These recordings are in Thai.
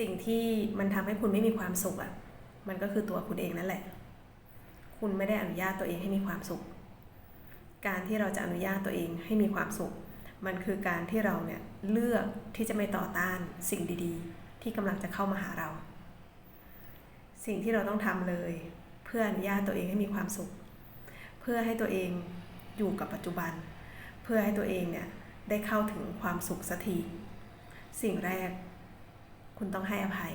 สิ่งที่มันทำให้คุณไม่มีความสุขอะ่ะ มันก็คือตัวคุณเองนั่นแหละ คุณไม่ได้อนุญาตตัวเองให้มีความสุข การที่เราจะอนุญาตตัวเองให้มีความสุข มันคือการที่เราเนี่ยเลือกที่จะไม่ต่อต้านสิ่งดีๆ ที่กำลังจะเข้ามาหาเรา สิ่งที่เราต้องทำเลย เพื่ออนุญาตตัวเองให้มีความสุข เพื่อให้ตัวเองอยู่กับปัจจุบัน เพื่อให้ตัวเองเนี่ยได้เข้าถึงความสุขสักทีสิ่งแรก คุณต้องให้อภัย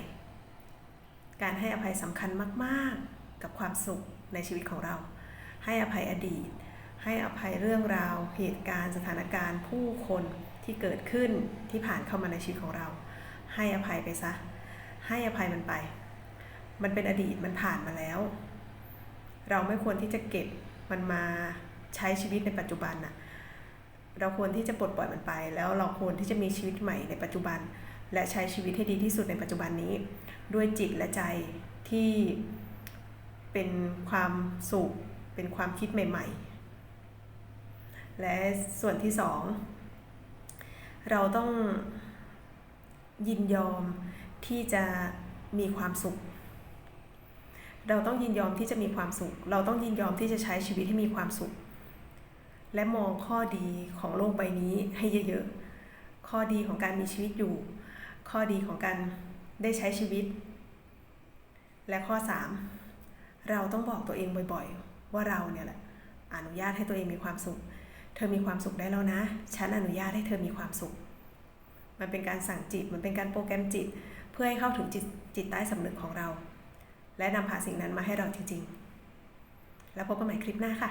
การให้อภัยสำคัญมาก ๆ กับความสุขในชีวิตของเรา ให้อภัยอดีต ให้อภัยเรื่องราว เหตุการณ์ สถานการณ์ผู้คนที่เกิดขึ้นที่ผ่านเข้ามาในชีวิตของเรา ให้อภัยไปซะ ให้อภัยมันไป มันเป็นอดีตมันผ่านมาแล้ว เราไม่ควรที่จะเก็บมันมาใช้ชีวิตในปัจจุบันน่ะเราควรที่จะปลดปล่อยมันไป แล้วเราควรที่จะมีชีวิตใหม่ในปัจจุบัน และใช้ชีวิตให้ดีที่สุดในปัจจุบันนี้ ด้วยจิตและใจที่เป็นความสุข เป็นความคิดใหม่ ๆ และส่วนที่สองเราต้องยินยอมที่จะมีความสุข เราต้องยินยอมที่จะมีความสุข เราต้องยินยอมที่จะใช้ชีวิตให้มีความสุข และมองข้อดีของโลกใบนี้ให้เยอะๆ ข้อดีของการมีชีวิตอยู่ ข้อดีของการได้ใช้ชีวิต และข้อ 3 เราต้องบอกตัวเองบ่อยๆ ว่าเราเนี่ยแหละอนุญาตให้ตัวเองมีความสุข เธอมีความสุขได้แล้วนะ ฉันอนุญาตให้เธอมีความสุข มันเป็นการสั่งจิต มันเป็นการโปรแกรมจิต เพื่อให้เข้าถึงจิตจิตใต้สำนึกของเรา และนำพาสิ่งนั้นมาให้เราจริงๆ แล้วพบกันใหม่คลิปหน้าค่ะ